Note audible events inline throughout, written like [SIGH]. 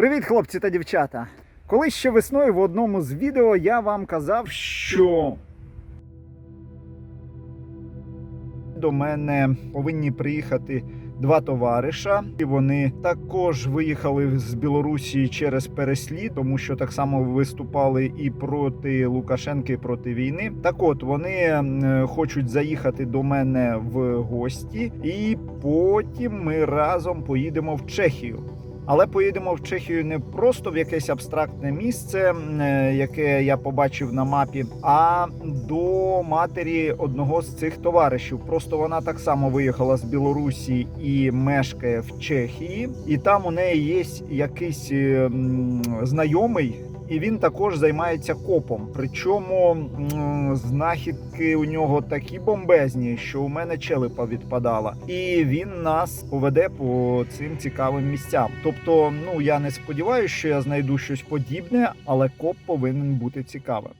Привіт, хлопці та дівчата! Колись ще весною в одному з відео я вам казав, що до мене повинні приїхати два товариша. І вони також виїхали з Білорусі через переслід, тому що так само виступали і проти Лукашенка, і проти війни. Так от вони хочуть заїхати до мене в гості, і потім ми разом поїдемо в Чехію. Але поїдемо в Чехію не просто в якесь абстрактне місце, е, яке я побачив на мапі, а до матері одного з цих товаришів. Просто вона так само виїхала з Білорусі і мешкає в Чехії, і там у неї є якийсь е, знайомий. І він також займається копом. Причому знахідки у нього такі бомбезні, що у мене челепа відпадала. І він нас поведе по цим цікавим місцям. Тобто, ну я не сподіваюся, що я знайду щось подібне, але коп повинен бути цікавим.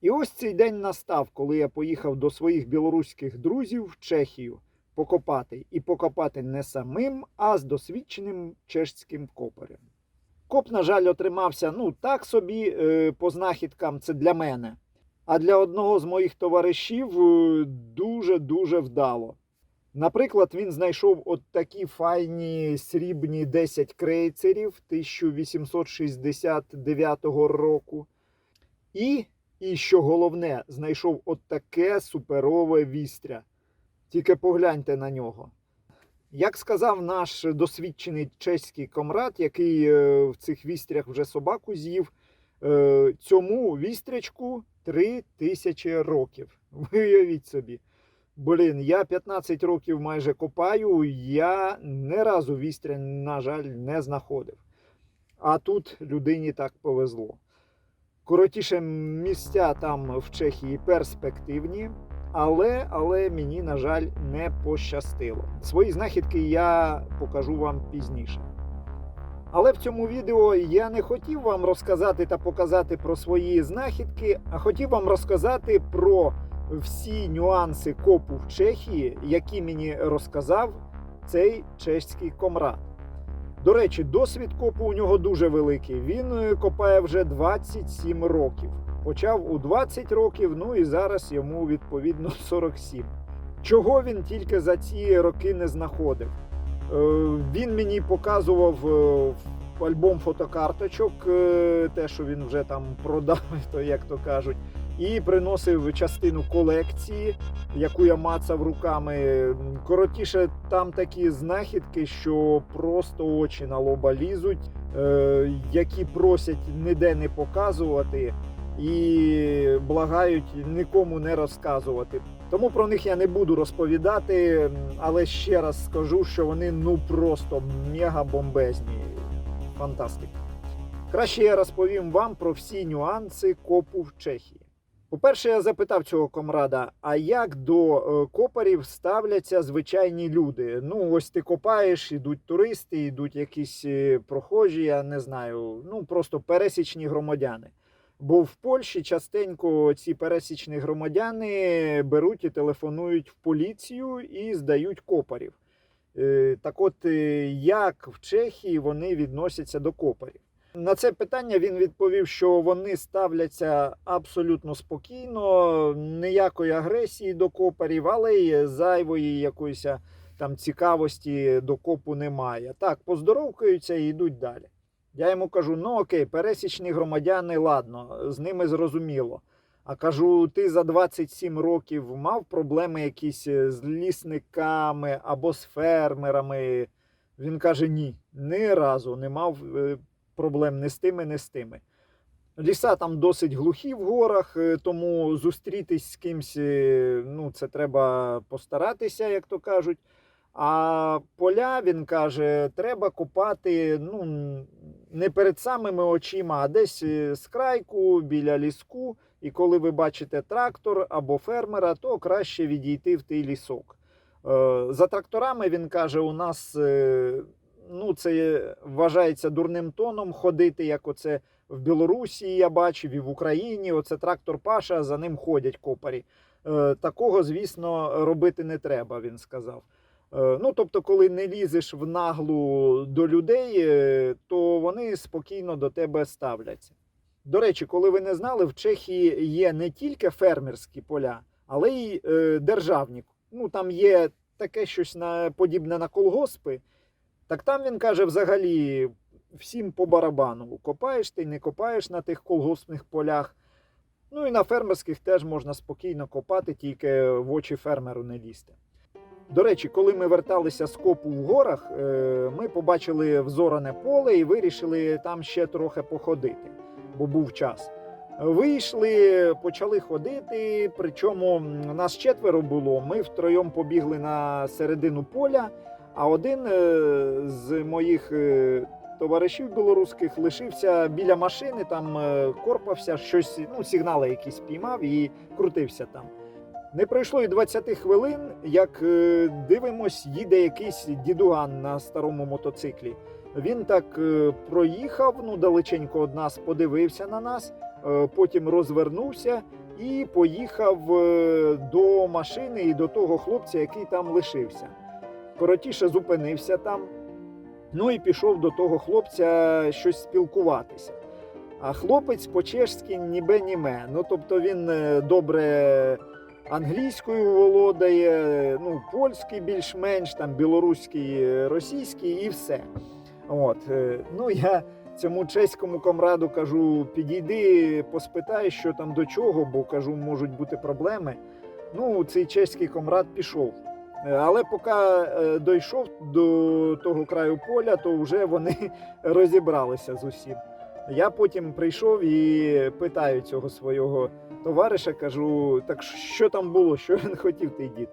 І ось цей день настав, коли я поїхав до своїх білоруських друзів в Чехію покопати. І покопати не самим, а з досвідченим чешським копарем. Коп, на жаль, отримався ну так собі е, по знахідкам, це для мене. А для одного з моїх товаришів дуже-дуже вдало. Наприклад, він знайшов от такі файні срібні 10 крейцерів 1869 року. І, і що головне, знайшов от таке суперове вістря. Тільки погляньте на нього. Як сказав наш досвідчений чеський комрад, який е, в цих вістрях вже собаку з'їв, е, цьому вістрячку три тисячі років. [LAUGHS] Виявіть собі. Блін, я 15 років майже копаю, я не разу вістря, на жаль, не знаходив. А тут людині так повезло. Коротіше, місця там в Чехії перспективні. Але, але мені, на жаль, не пощастило. Свої знахідки я покажу вам пізніше. Але в цьому відео я не хотів вам розказати та показати про свої знахідки, а хотів вам розказати про всі нюанси копу в Чехії, які мені розказав цей чеський комрад. До речі, досвід копу у нього дуже великий. Він е, копає вже 27 років. Почав у 20 років, ну і зараз йому відповідно [LAUGHS] 47. Чого він тільки за ці роки не знаходив? Е, Він мені показував е, альбом фотокарточок, е, те, що він вже там продав, [LAUGHS] то як то кажуть, і приносив частину колекції, яку я мацав руками. Коротіше, там такі знахідки, що просто очі на лоба лізуть, які просять ніде не показувати і благають нікому не розказувати. Тому про них я не буду розповідати, але ще раз скажу, що вони ну просто мега бомбезні. Фантастика. Краще я розповім вам про всі нюанси копу в Чехії. По-перше, я запитав цього комрада: а як до е, копарів ставляться звичайні люди? Ну, ось ти копаєш, ідуть туристи, ідуть якісь е, прохожі, я не знаю, ну просто пересічні громадяни. Бо в Польщі частенько ці пересічні громадяни беруть і телефонують в поліцію і здають копарів. Е, Так от, е, як в Чехії вони відносяться до копарів? На це питання він відповів, що вони ставляться абсолютно спокійно, ніякої агресії до копарів, але й зайвої якоїсь там цікавості до копу немає. Так, поздоровкаються і йдуть далі. Я йому кажу: ну окей, пересічні громадяни, ладно, з ними зрозуміло. А кажу, ти за 27 років мав проблеми якісь з лісниками або з фермерами. Він каже: ні, ні разу не мав е, проблем ні з тими, ні з тими. Ліса там досить глухі в горах, е, тому зустрітись з кимсь, е, ну, це треба постаратися, як то кажуть. А поля, він каже, треба копати ну, не перед самими очима, а десь е, з крайку біля ліску. І коли ви бачите трактор або фермера, то краще відійти в той лісок. Е, За тракторами він каже, у нас е, ну, це вважається дурним тоном ходити, як оце в Білорусі я бачив, і в Україні. Оце трактор Паша, за ним ходять копарі. Такого, звісно, робити не треба, він сказав. Е, Ну, тобто, коли не лізеш в наглу до людей, е, то вони спокійно до тебе ставляться. До речі, коли ви не знали, в Чехії є не тільки фермерські поля, але й е, державні. Ну, там є таке щось на, подібне на колгоспи. Так там він каже, взагалі всім по барабану. Копаєш ти, не копаєш на тих колгоспних полях. Ну і на фермерських теж можна спокійно копати, тільки в очі фермеру не лізти. До речі, коли ми верталися з копу в горах, е, ми побачили взоране поле і вирішили там ще трохи походити, бо був час. Вийшли, почали ходити. Причому нас четверо було. Ми втроєм побігли на середину поля, а один е, з моїх е, товаришів білоруських лишився біля машини, там корпався, щось, ну, сигнали якісь піймав і крутився там. Не пройшло і 20 хвилин, як е, дивимось, їде якийсь дідуган на старому мотоциклі. Він так е, проїхав, ну далеченько від нас, подивився на нас, е, потім розвернувся і поїхав до машини і до того хлопця, який там лишився. Коротіше зупинився там, ну і пішов до того хлопця щось спілкуватися. А хлопець по-чешськи ніби німе. Ну тобто він добре англійською володає, ну, польський більш-менш, там білоруський, е, російський і все. От, е, ну я цьому чеському комраду кажу: підійди, поспитай, що там до чого, бо кажу, можуть бути проблеми. Ну, цей чеський комрад пішов. Е, Але поки дійшов до того краю поля, то вже вони [LAUGHS] розібралися з усім. Я потім прийшов і питаю цього свого товариша, кажу: так що там було, що він хотів той дід?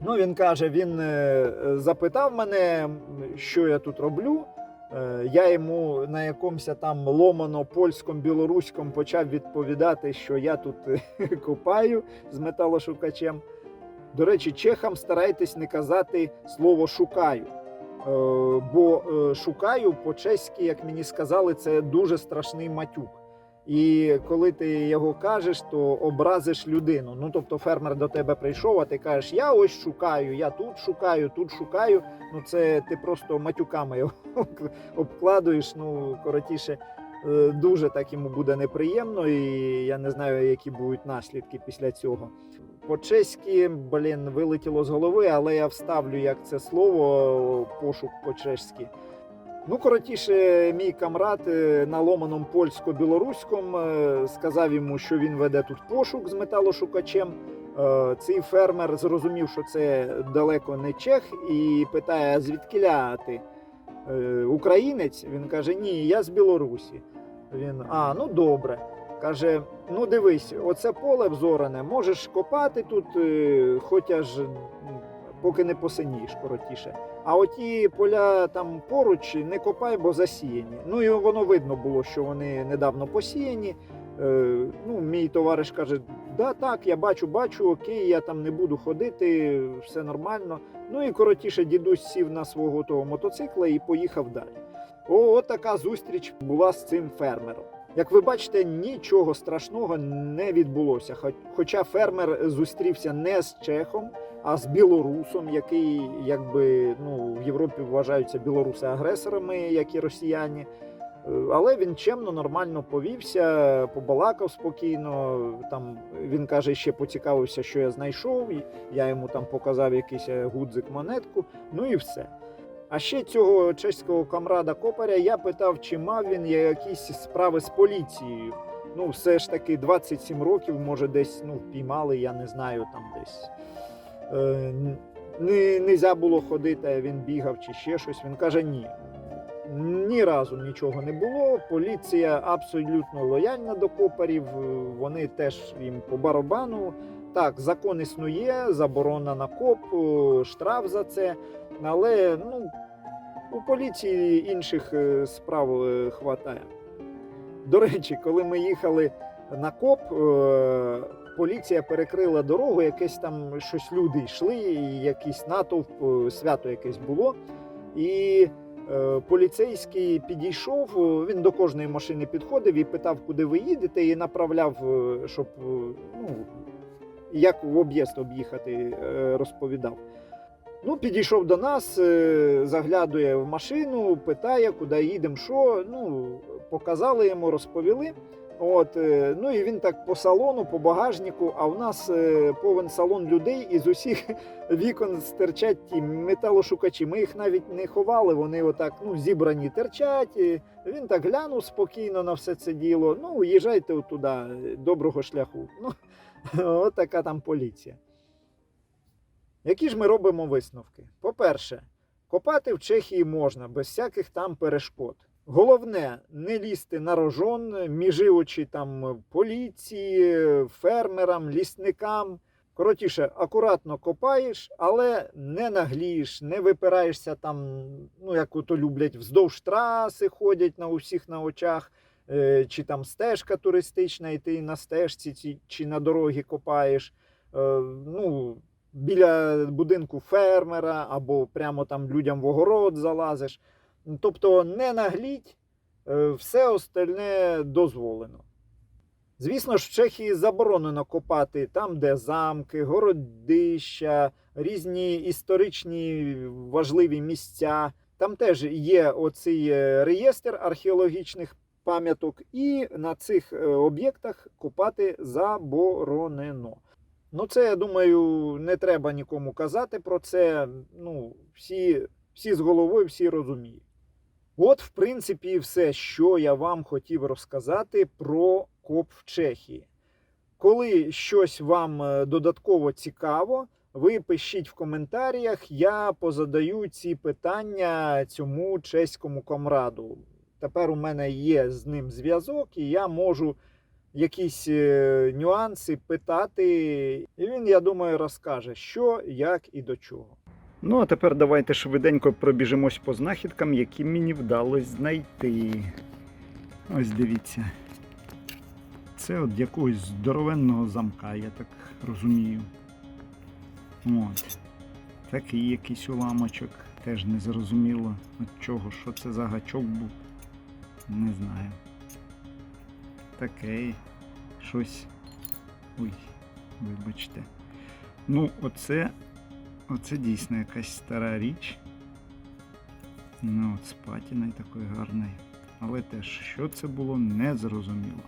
Ну, він каже: він е, запитав мене, що я тут роблю. Е, Я йому на якомусь там ломано польському білоруському почав відповідати, що я тут е, [LAUGHS] копаю з металошукачем. До речі, чехам старайтесь не казати слово шукаю. Е, Бо е, шукаю по-чеськи, як мені сказали, це дуже страшний матюк. І коли ти його кажеш, то образиш людину. Ну тобто фермер до тебе прийшов, а ти кажеш, я ось шукаю, я тут шукаю, тут шукаю. Ну це ти просто матюками [LAUGHS] його обкладуєш. Ну коротіше, е, дуже так йому буде неприємно, і я не знаю, які будуть наслідки після цього. По-чеськи, блін, вилетіло з голови, але я вставлю як це слово пошук по-чеськи. Ну, коротіше, мій камрад е, на ломаному польсько-білоруському е, сказав йому, що він веде тут пошук з металошукачем. Е, Цей фермер зрозумів, що це далеко не чех, і питає: звідкиля ти? Українець? Він каже: Ні, я з Білорусі. Він, а, ну добре. Каже: ну дивись, оце поле взоране, можеш копати тут, е, хоч аж поки не посинієш, коротіше. А оті поля там поруч не копай, бо засіяні. Ну і воно видно було, що вони недавно посіяні. Е, ну, мій товариш каже: да, так, я бачу, бачу, окей, я там не буду ходити, все нормально. Ну і коротіше, дідусь сів на свого того мотоцикла і поїхав далі. О, от така зустріч була з цим фермером. Як ви бачите, нічого страшного не відбулося. Хоч- Хоча фермер зустрівся не з чехом, а з білорусом, який якби ну в Європі вважаються білоруси агресорами, як і росіяни. Е, Але він чемно, нормально повівся, побалакав спокійно. Там він каже, ще поцікавився, що я знайшов. Я йому там показав якийсь е, гудзик монетку. Ну і все. А ще цього чеського камрада Копаря я питав, чи мав він якісь справи з поліцією. Ну, все ж таки, 27 років, може, десь ну, впіймали, я не знаю, там десь. Е, не, нельзя було ходити, він бігав чи ще щось. Він каже, ні. Ні разу нічого не було. Поліція абсолютно лояльна до копарів. Вони теж їм по барабану. Так, закон існує, заборона на коп, штраф за це. Але ну, у поліції інших е, справ е, хватає. До речі, коли ми їхали на коп, е, поліція перекрила дорогу, якесь там щось люди йшли, якийсь натовп, свято якесь було. І поліцейський підійшов, він до кожної машини підходив і питав, куди ви їдете, і направляв, щоб ну, як в об'їзд об'їхати, розповідав. Ну, підійшов до нас, е, заглядує в машину, питає, куди їдемо, що. Ну, показали йому, розповіли. От, е, ну і він так по салону, по багажнику, а в нас е, повен салон людей, і з усіх [LAUGHS] вікон стирчать ті металошукачі. Ми їх навіть не ховали, вони отак ну, зібрані терчать. Він так глянув спокійно на все це діло. Ну, їжджайте туди, доброго шляху. Ну, [LAUGHS] от така там поліція. Які ж ми робимо висновки? По-перше, копати в Чехії можна без всяких там перешкод. Головне не лізти на рожон, міжи очі там поліції, фермерам, лісникам. Коротіше, акуратно копаєш, але не наглієш, не випираєшся там, ну як ото люблять, вздовж траси ходять на усіх на очах, е, чи там стежка туристична, і ти на стежці чи на дорогі копаєш. Е, ну, біля будинку фермера або прямо там людям в огород залазиш. Тобто не нагліть, е, все остальне дозволено. Звісно ж, в Чехії заборонено копати там, де замки, городища, різні історичні важливі місця. Там теж є оцей е, реєстр археологічних пам'яток, і на цих е, об'єктах копати заборонено. Ну, це, я думаю, не треба нікому казати про це. Ну, всі, всі з головою, всі розуміють. От, в принципі, все, що я вам хотів розказати про коп в Чехії. Коли щось вам е, додатково цікаво, ви пишіть в коментарях, я позадаю ці питання цьому чеському комраду. Тепер у мене є з ним зв'язок, і я можу якісь е, нюанси питати. І він, я думаю, розкаже, що, як і до чого. Ну, а тепер давайте швиденько пробіжимось по знахідкам, які мені вдалося знайти. Ось дивіться. Це от якогось здоровенного замка, я так розумію. От. Такий якийсь уламочок. Теж не зрозуміло від чого, що це за гачок був. Не знаю. Таке щось. Ой, вибачте. Ну, оце Оце дійсно якась стара річ. Ну, от з патіною такою гарною. Але теж, що це було, не зрозуміло.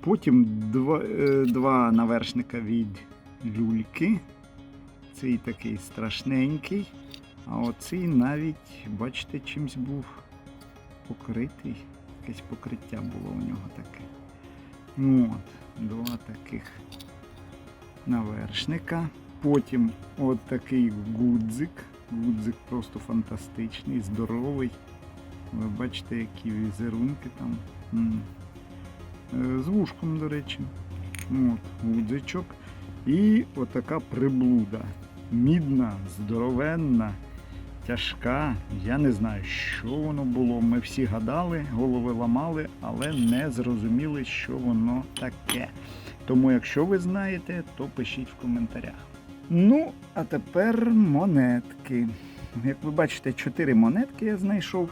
Потім два, е, два навершника від люльки. Цей такий страшненький. А оцей навіть, бачите, чимсь був покритий. Якесь покриття було у нього таке. От, два таких навершника. Потім от такий гудзик. Гудзик просто фантастичний, здоровий. Ви бачите, які візерунки там. Е, З вушком, до речі. От, гудзичок. І отака приблуда. Мідна, здоровенна, тяжка. Я не знаю, що воно було. Ми всі гадали, голови ламали, але не зрозуміли, що воно таке. Тому, якщо ви знаєте, то пишіть в коментарях. Ну, а тепер монетки. Як ви бачите, чотири монетки я знайшов.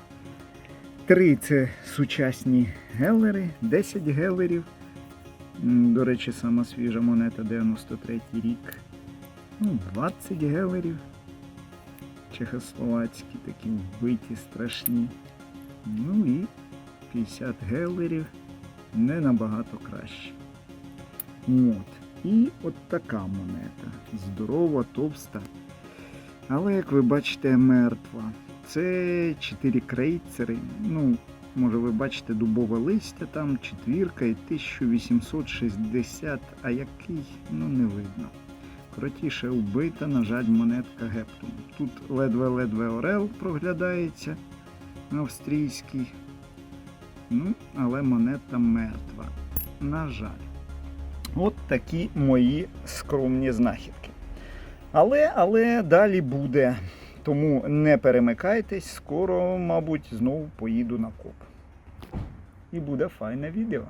Три це сучасні гелери, 10 гелерів. До речі, сама свіжа монета 93 рік. Ну, 20 гелерів. Чехословацькі, такі вбиті, страшні. Ну і 50 гелерів не набагато краще. От. І от така монета. Здорова, товста. Але, як ви бачите, мертва. Це 4 крейцери. Ну, може ви бачите дубове листя, там четвірка і 1860, а який, ну не видно. Коротіше, вбита, на жаль, монетка Гептум. Тут ледве-ледве Орел проглядається австрійський. Ну, але монета мертва. На жаль. От такі мої скромні знахідки. Але, але далі буде. Тому не перемикайтесь, скоро, мабуть, знову поїду на коп. І буде файне відео.